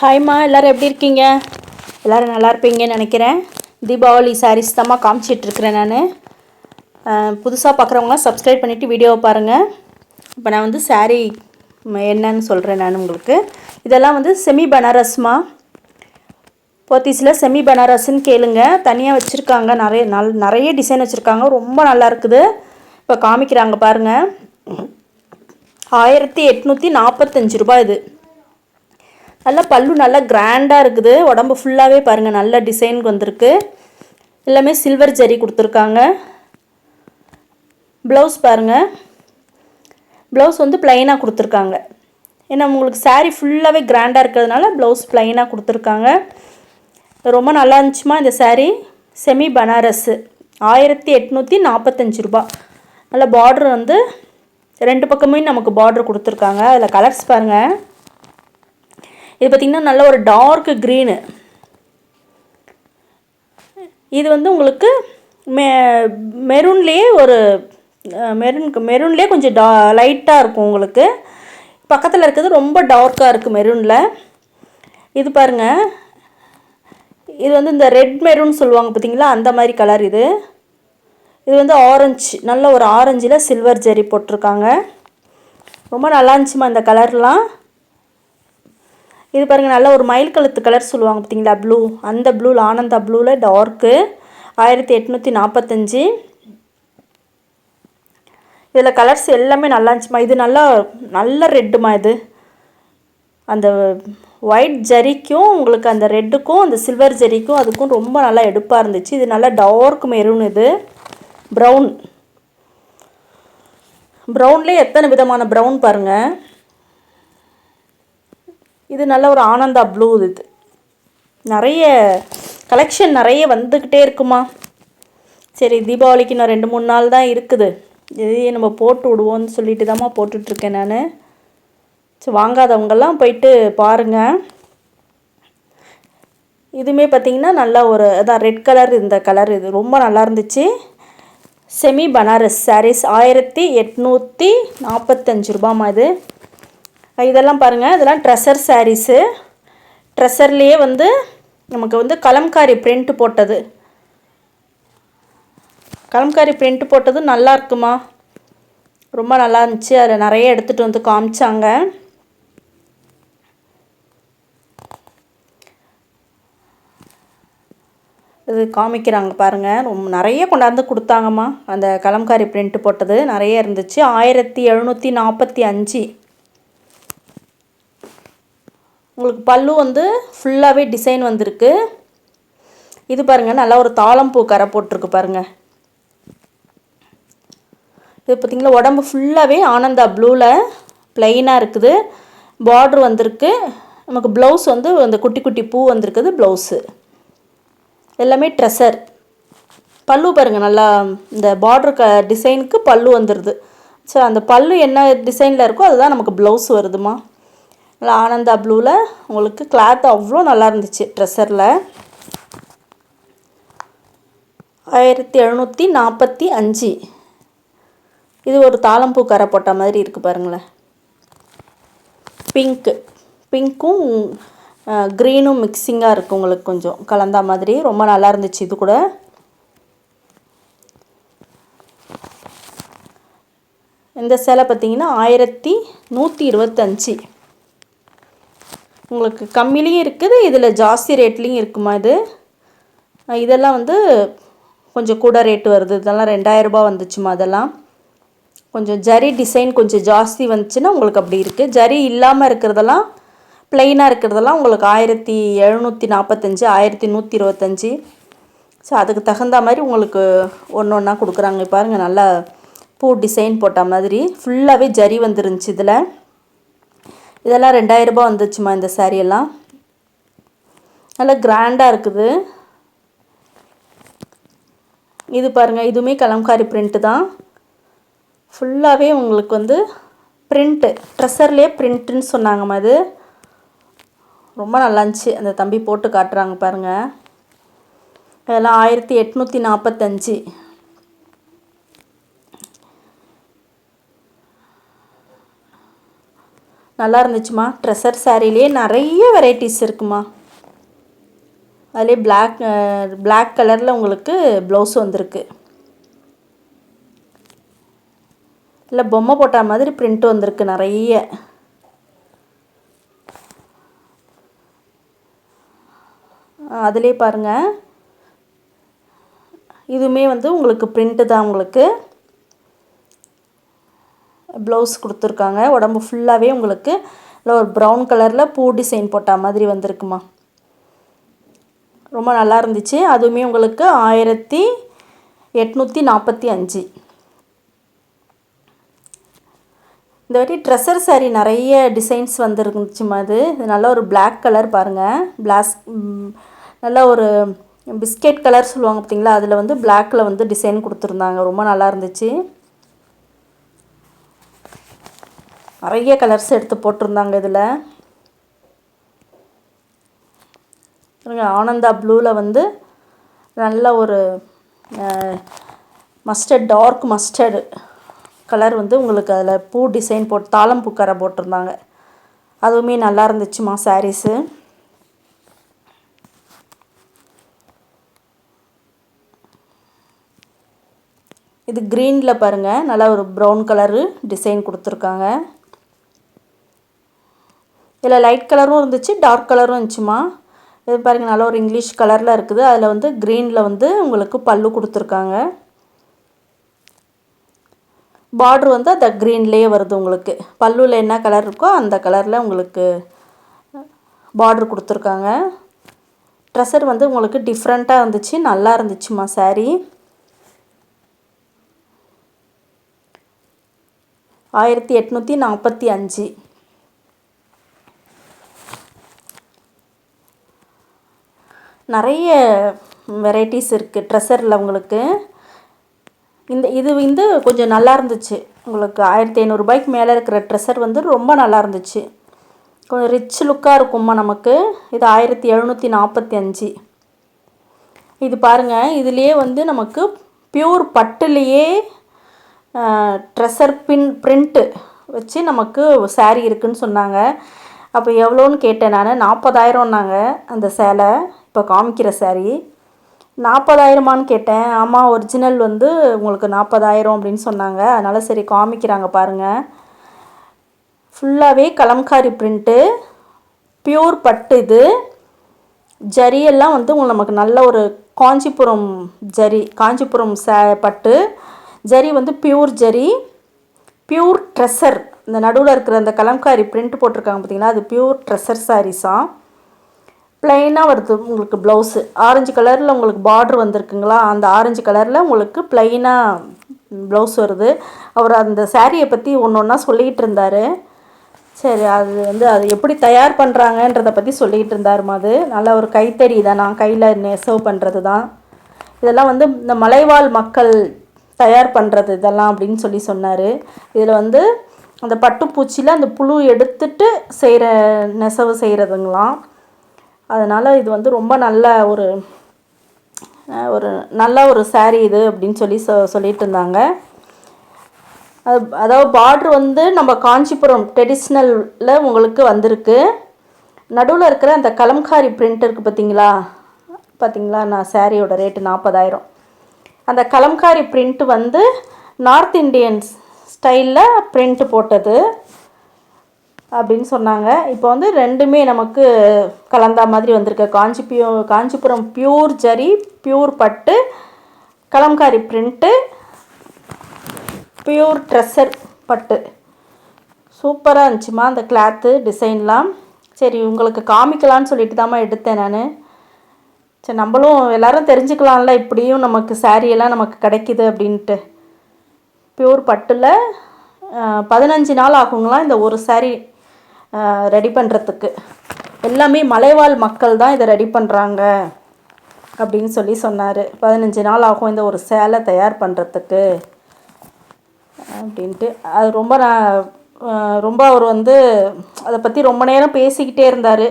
ஹாய்மா எல்லோரும் எப்படி இருக்கீங்க? எல்லோரும் நல்லா இருப்பீங்கன்னு நினைக்கிறேன். தீபாவளி சாரீஸ் தாம்மா காமிச்சிட்ருக்கிறேன் நான். புதுசாக பார்க்குறவங்களாம் சப்ஸ்கிரைப் பண்ணிவிட்டு வீடியோவை பாருங்கள் இப்போ நான் வந்து சாரீ என்னன்னு சொல்கிறேன் நான் உங்களுக்கு. இதெல்லாம் வந்து செமி பனாரஸ்மா. போத்தீஸில் செமி பனாரஸ்ன்னு கேளுங்க. தனியாக வச்சுருக்காங்க. நிறைய நல் நிறைய டிசைன் வச்சுருக்காங்க. ரொம்ப நல்லா இருக்குது. இப்போ காமிக்கிறாங்க பாருங்கள் ஆயிரத்தி எட்நூற்றி நாற்பத்தஞ்சு ரூபாய் இது. நல்லா பல்லு நல்லா கிராண்டாக இருக்குது. உடம்பு ஃபுல்லாகவே பாருங்கள் நல்ல டிசைனுக்கு வந்திருக்கு. எல்லாமே சில்வர் ஜரி கொடுத்துருக்காங்க. ப்ளவுஸ் பாருங்கள் ப்ளவுஸ் வந்து ப்ளைனாக கொடுத்துருக்காங்க. ஏன்னா உங்களுக்கு சாரீ ஃபுல்லாகவே கிராண்டாக இருக்கிறதுனால ப்ளவுஸ் ப்ளைனாக கொடுத்துருக்காங்க. ரொம்ப நல்லா இருந்துச்சுமா இந்த சாரீ செமி பனாரஸ்ஸு ஆயிரத்தி எட்நூற்றி நாற்பத்தஞ்சு ரூபா. நல்ல பார்டர் வந்து ரெண்டு பக்கமே நமக்கு பார்டர் கொடுத்துருக்காங்க. அதில் கலர்ஸ் பாருங்கள் இது பார்த்திங்கன்னா நல்ல ஒரு டார்க் க்ரீனு இது வந்து உங்களுக்கு மெ மெரூன்லேயே ஒரு மெரூன் மெரூன்லேயே கொஞ்சம் டா லைட்டாக இருக்கும் உங்களுக்கு. பக்கத்தில் இருக்கிறது ரொம்ப டார்க்காக இருக்குது மெரூனில் இது பாருங்கள் இது வந்து இந்த ரெட் மெரூன் சொல்லுவாங்க பார்த்தீங்களா அந்த மாதிரி கலர் இது. இது வந்து ஆரஞ்சு நல்ல ஒரு ஆரஞ்சில் சில்வர் ஜெரி போட்டிருக்காங்க. ரொம்ப நல்லா இருந்துச்சுமா இந்த கலர்லாம் இது பாருங்கள் நல்ல ஒரு மயில் கழுத்து கலர் சொல்லுவாங்க பார்த்தீங்களா ப்ளூ அந்த ப்ளூவில் ஆனந்தா ப்ளூவில் டார்க்கு ஆயிரத்தி எட்நூற்றி நாற்பத்தஞ்சு இதில் கலர்ஸ் எல்லாமே நல்லா இருந்துச்சுமா. இது நல்லா நல்ல ரெட்டுமா இது. அந்த ஒயிட் ஜரிக்கும் உங்களுக்கு அந்த ரெட்டுக்கும் அந்த சில்வர் ஜரிக்கும் அதுக்கும் ரொம்ப நல்லா எடுப்பாக இருந்துச்சு. இது நல்லா டார்க் மெரூன் இது. ப்ரௌன் ப்ரௌன்லேயே எத்தனை விதமான ப்ரௌன் பாருங்கள் இது நல்ல ஒரு ஆனந்தா ப்ளூ இது. நிறைய கலெக்ஷன் நிறைய வந்துக்கிட்டே இருக்குமா? சரி தீபாவளிக்கு இன்னும் ரெண்டு மூணு நாள் தான் இருக்குது. இதையே நம்ம போட்டு விடுவோம்னு சொல்லிட்டு தாம்மா போட்டுட்ருக்கேன் நான். சரி வாங்காதவங்கெல்லாம் போயிட்டு பாருங்கள் இதுவுமே பார்த்தீங்கன்னா நல்ல ஒரு அதான் ரெட் கலர் இந்த கலர் இது. ரொம்ப நல்லா இருந்துச்சு. செமி பனாரஸ் சாரீஸ் ஆயிரத்தி எட்நூற்றி நாற்பத்தஞ்சு ரூபாம்மா இது. இதெல்லாம் பாருங்கள் இதெல்லாம் ட்ரெஸ்ஸர் சாரீஸு ட்ரெஸ்ஸர்லேயே வந்து நமக்கு வந்து கலம்காரி பிரிண்ட் போட்டது. கலம்காரி பிரிண்ட் போட்டது நல்லா இருக்குமா? ரொம்ப நல்லா இருந்துச்சு. அதில் நிறைய எடுத்துகிட்டு வந்து காமிச்சாங்க. இது காமிக்கிறாங்க பாருங்கள் ரொம்ப நிறைய கொண்டாந்து கொடுத்தாங்கம்மா. அந்த கலம்காரி பிரிண்ட் போட்டது நிறைய இருந்துச்சு. ஆயிரத்தி எழுநூற்றி நாற்பத்தி அஞ்சு. உங்களுக்கு பல்லு வந்து ஃபுல்லாகவே டிசைன் வந்திருக்கு. இது பாருங்கள் நல்லா ஒரு தாளம்பூ கரை போட்டிருக்கு பாருங்கள் இது பார்த்திங்களா உடம்பு ஃபுல்லாகவே ஆனந்தா ப்ளூவில் ப்ளைனாக இருக்குது. பார்ட்ரு வந்திருக்கு. நமக்கு ப்ளவுஸ் வந்து அந்த குட்டி குட்டி பூ வந்திருக்குது ப்ளவுஸு எல்லாமே ட்ரெஸ்ஸர் பல்லு பாருங்கள் நல்லா இந்த பார்ட்ரு க டிசைனுக்கு பல்லு வந்துடுது ஸோ அந்த பல்லு என்ன டிசைனில் இருக்கோ அதுதான் நமக்கு ப்ளவுஸ் வருதுமா. நல்லா ஆனந்தா ப்ளூவில் உங்களுக்கு கிளாத் அவ்வளோ நல்லா இருந்துச்சு ட்ரெஸ்ஸரில் ஆயிரத்தி எழுநூற்றி நாற்பத்தி அஞ்சு. இது ஒரு தாளம்பூ கரை போட்ட மாதிரி இருக்குது பாருங்களேன். பிங்க்கு பிங்க்கும் க்ரீனும் மிக்சிங்காக இருக்குது உங்களுக்கு கொஞ்சம். கலந்தா மாதிரி. ரொம்ப நல்லா இருந்துச்சு இது கூட. இந்த சேலை பார்த்திங்கன்னா ஆயிரத்தி நூற்றி இருபத்தஞ்சி. உங்களுக்கு கம்மிலையும் இருக்குது இதில் ஜாஸ்தி ரேட்லேயும் இருக்குமா இது? இதெல்லாம் வந்து கொஞ்சம் கூட ரேட்டு வருது. இதெல்லாம் ரெண்டாயிரரூபா வந்துச்சுமா அதெல்லாம்? கொஞ்சம் ஜரி டிசைன் கொஞ்சம் ஜாஸ்தி வந்துச்சுன்னா உங்களுக்கு அப்படி இருக்குது ஜரி இல்லாமல் இருக்கிறதெல்லாம் ப்ளைனாக இருக்கிறதெல்லாம் உங்களுக்கு ஆயிரத்தி எழுநூற்றி நாற்பத்தஞ்சு ஆயிரத்தி நூற்றி இருபத்தஞ்சி. ஸோ அதுக்கு தகுந்த மாதிரி உங்களுக்கு ஒன்று ஒன்றா கொடுக்குறாங்க. பாருங்கள் நல்லா பூ டிசைன் போட்ட மாதிரி. ஃபுல்லாகவே ஜரி வந்துருந்துச்சு இதில். இதெல்லாம் ரெண்டாயிரரூபா வந்துச்சுமா இந்த சாரியெல்லாம். எல்லாம் நல்லா கிராண்டாக இருக்குது. இது பாருங்கள் இதுவுமே கலம்காரி பிரிண்ட்டு தான். ஃபுல்லாகவே உங்களுக்கு வந்து பிரிண்ட்டு ட்ரெஸ்ஸர்லேயே பிரிண்ட்டுன்னு சொன்னாங்கம்மா இது. ரொம்ப நல்லா இருந்துச்சு. அந்த தம்பி போட்டு காட்டுறாங்க பாருங்கள் இதெல்லாம் ஆயிரத்தி எட்நூற்றி நாற்பத்தஞ்சு நல்லா இருந்துச்சுமா. ட்ரெஸ்ஸர் சாரீலேயே நிறைய வெரைட்டிஸ் இருக்குமா. அதிலே பிளாக் பிளாக் கலரில் உங்களுக்கு ப்ளவுஸ் வந்திருக்கு. இல்லை பொம்மை போட்ட மாதிரி பிரிண்ட் வந்திருக்கு நிறைய. அதிலே பாருங்கள் இதுவுமே வந்து உங்களுக்கு பிரிண்ட்டு தான் உங்களுக்கு. ப்ளவுஸ் கொடுத்துருக்காங்க. உடம்பு ஃபுல்லாகவே உங்களுக்கு இல்லை ஒரு ப்ரௌன் கலரில் பூ டிசைன் போட்ட மாதிரி வந்திருக்குமா? ரொம்ப நல்லா இருந்துச்சு. அதுவுமே உங்களுக்கு ஆயிரத்தி எட்நூற்றி நாற்பத்தி அஞ்சு. இந்த வாட்டி ட்ரெஸ்ஸர் சாரீ நிறைய டிசைன்ஸ் வந்துருந்துச்சுமா அது? இது நல்ல ஒரு பிளாக் கலர் பாருங்கள் பிளாஸ் நல்ல ஒரு பிஸ்கெட் கலர் சொல்லுவாங்க பார்த்தீங்களா அதில் வந்து பிளாக்கில் வந்து டிசைன் கொடுத்துருந்தாங்க. ரொம்ப நல்லா இருந்துச்சு. நிறைய கலர்ஸ் எடுத்து போட்டிருந்தாங்க இதில். ஆனந்தா ப்ளூவில் வந்து நல்ல ஒரு மஸ்டர்ட் டார்க் மஸ்டர்டு கலர் வந்து உங்களுக்கு அதில் பூ டிசைன் போட்டு தாளம் பூக்கரை போட்டிருந்தாங்க. அதுவுமே நல்லா இருந்துச்சுமா சாரீஸு இது க்ரீனில் பாருங்கள் நல்லா ஒரு ப்ரௌன் கலரு டிசைன் கொடுத்துருக்காங்க. இதில் லைட் கலரும் இருந்துச்சு டார்க் கலரும் இருந்துச்சுமா? இது பாருங்கள் நல்லா ஒரு இங்கிலீஷ் கலரில் இருக்குது. அதில் வந்து க்ரீனில் வந்து உங்களுக்கு பல்லு கொடுத்துருக்காங்க. பார்ட்ரு வந்து அந்த க்ரீன்லேயே வருது உங்களுக்கு. பல்லுவில் என்ன கலர் இருக்கோ அந்த கலரில் உங்களுக்கு பார்ட்ரு கொடுத்துருக்காங்க. ட்ரெஸ்ஸர் வந்து உங்களுக்கு டிஃப்ரெண்ட்டாக இருந்துச்சு நல்லா இருந்துச்சுமா சாரீ ஆயிரத்தி எட்நூற்றி நாற்பத்தி அஞ்சு. நிறைய வெரைட்டிஸ் இருக்குது ட்ரெஸ்ஸரில் உங்களுக்கு. இந்த இது வந்து கொஞ்சம் நல்லா இருந்துச்சு. உங்களுக்கு ஆயிரத்தி ஐநூறுரூபாய்க்கு மேலே இருக்கிற ட்ரெஸ்ஸர் வந்து ரொம்ப நல்லா இருந்துச்சு. கொஞ்சம் ரிச் லுக்காக இருக்கும்மா நமக்கு. இது ஆயிரத்தி எழுநூற்றி நாற்பத்தி அஞ்சு. இது பாருங்கள் இதுலேயே வந்து நமக்கு பியூர் பட்டுலேயே ட்ரெஸ்ஸர் பின் பிரிண்ட்டு வச்சு நமக்கு சாரீ இருக்குதுன்னு சொன்னாங்க. அப்போ எவ்வளோன்னு கேட்டேன் நான். நாற்பதாயிரம்னாங்க அந்த சேலை. இப்போ காமிக்கிற சாரீ நாற்பதாயிரமான்னு கேட்டேன். ஆமாம் ஒரிஜினல் வந்து உங்களுக்கு நாற்பதாயிரம் அப்படின்னு சொன்னாங்க. அதனால் சரி காமிக்கிறாங்க பாருங்கள் ஃபுல்லாகவே கலம்காரி பிரிண்ட்டு பியூர் பட்டு இது. ஜரியெல்லாம் வந்து உங்களுக்கு நமக்கு நல்ல ஒரு காஞ்சிபுரம் ஜரி காஞ்சிபுரம் சே பட்டு. ஜரி வந்து பியூர் ஜரி பியூர் ட்ரெஸ்ஸர் இந்த நடுவில் இருக்கிற அந்த கலம்காரி பிரிண்ட் போட்டிருக்காங்க பார்த்தீங்கன்னா அது பியூர் ட்ரெஸ்ஸர் சாரீஸாக ப்ளைனாக வருது உங்களுக்கு ப்ளவுஸு ஆரஞ்சு கலரில் உங்களுக்கு பார்ட்ரு வந்திருக்குங்களா? அந்த ஆரஞ்சு கலரில் உங்களுக்கு ப்ளைனாக ப்ளவுஸ் வருது. அவர் அந்த சாரியை பற்றி ஒன்று ஒன்றா சொல்லிக்கிட்டு இருந்தார். சரி அது வந்து அது எப்படி தயார் பண்ணுறாங்கன்றதை பற்றி சொல்லிக்கிட்டு இருந்தாருமா அது. நல்ல ஒரு கைத்தறி தான். நான் கையில் நெசவு பண்ணுறது தான். இதெல்லாம் வந்து இந்த மலைவாழ் மக்கள் தயார் பண்ணுறது இதெல்லாம் அப்படின்னு சொல்லி சொன்னார். இதில் வந்து அந்த பட்டுப்பூச்சியில் அந்த புழு எடுத்துட்டு செய்கிற நெசவு செய்கிறதுங்களாம் அதனால் இது வந்து ரொம்ப நல்ல ஒரு ஒரு நல்ல ஒரு சாரீ இது அப்படின்னு சொல்லி சொ சொல்லிட்டு இருந்தாங்க. அது அதாவது பார்ட்ரு வந்து நம்ம காஞ்சிபுரம் ட்ரெடிஷ்னலில் உங்களுக்கு வந்திருக்கு. நடுவில் இருக்கிற அந்த கலம்காரி பிரிண்ட் இருக்குது பார்த்தீங்களா? பார்த்தீங்களா? நான் சாரியோட ரேட்டு நாற்பதாயிரம் அந்த கலம்காரி பிரிண்ட் வந்து நார்த் இண்டியன்ஸ் ஸ்டைலில் பிரிண்ட் போட்டது. அப்படின்னு சொன்னாங்க. இப்போ வந்து ரெண்டுமே நமக்கு கலந்தா மாதிரி வந்திருக்கு. Kanchi pure Kanchipuram pure zari pure பட்டு கலம்காரி பிரிண்ட்டு பியூர் ட்ரெஸ்ஸர் பட்டு. சூப்பராக இருந்துச்சுமா அந்த கிளாத்து டிசைன்லாம் சரி உங்களுக்கு காமிக்கலான்னு சொல்லிட்டு தாம்மா எடுத்தேன் நான். சரி நம்மளும் எல்லோரும் தெரிஞ்சுக்கலாம்ல இப்படியும் நமக்கு சாரியெல்லாம் நமக்கு கிடைக்கிது அப்படின்ட்டு. பியூர் பட்டில் பதினஞ்சு நாள் ஆகுங்களா இந்த ஒரு சாரீ ரெடி பண்ணுறதுக்கு எல்லாமே மலைவாழ் மக்கள் தான் இதை ரெடி பண்ணுறாங்க அப்படின்னு சொல்லி சொன்னார். பதினஞ்சு நாள் ஆகும் இந்த ஒரு சேலை தயார் பண்ணுறதுக்கு அப்படின்ட்டு. அது ரொம்ப நான் ரொம்ப அவர் வந்து அதை பற்றி ரொம்ப நேரம் பேசிக்கிட்டே இருந்தார்.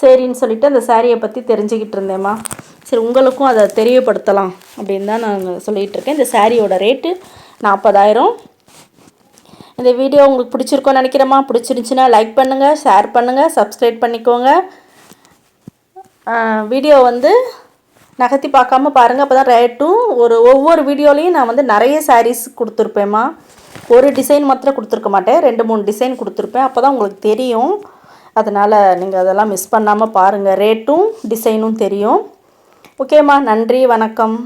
சரின்னு சொல்லிவிட்டு அந்த சாரியை பற்றி தெரிஞ்சுக்கிட்டு இருந்தேம்மா. சரி உங்களுக்கும் அதை தெரியப்படுத்தலாம் அப்படின்னு தான் நான் சொல்லிகிட்டு இருக்கேன். இந்த சாரியோட ரேட்டு நாற்பதாயிரம் இந்த வீடியோ உங்களுக்கு பிடிச்சிருக்கோன்னு நினைக்கிறேம்மா. பிடிச்சிருந்துச்சின்னா லைக் பண்ணுங்கள் ஷேர் பண்ணுங்கள் சப்ஸ்கிரைப் பண்ணிக்கோங்க. வீடியோ வந்து நகர்த்தி பார்க்காம பாருங்கள் அப்போ தான் ரேட்டும் ஒரு ஒவ்வொரு வீடியோலையும் நான் வந்து நிறைய சாரீஸ் கொடுத்துருப்பேம்மா. ஒரு டிசைன் மாத்திரம் கொடுத்துருக்க மாட்டேன். ரெண்டு மூணு டிசைன் கொடுத்துருப்பேன். அப்போ தான் உங்களுக்கு தெரியும். அதனால் நீங்கள் அதெல்லாம் மிஸ் பண்ணாமல் பாருங்கள் ரேட்டும் டிசைனும் தெரியும். ஓகேம்மா நன்றி வணக்கம்.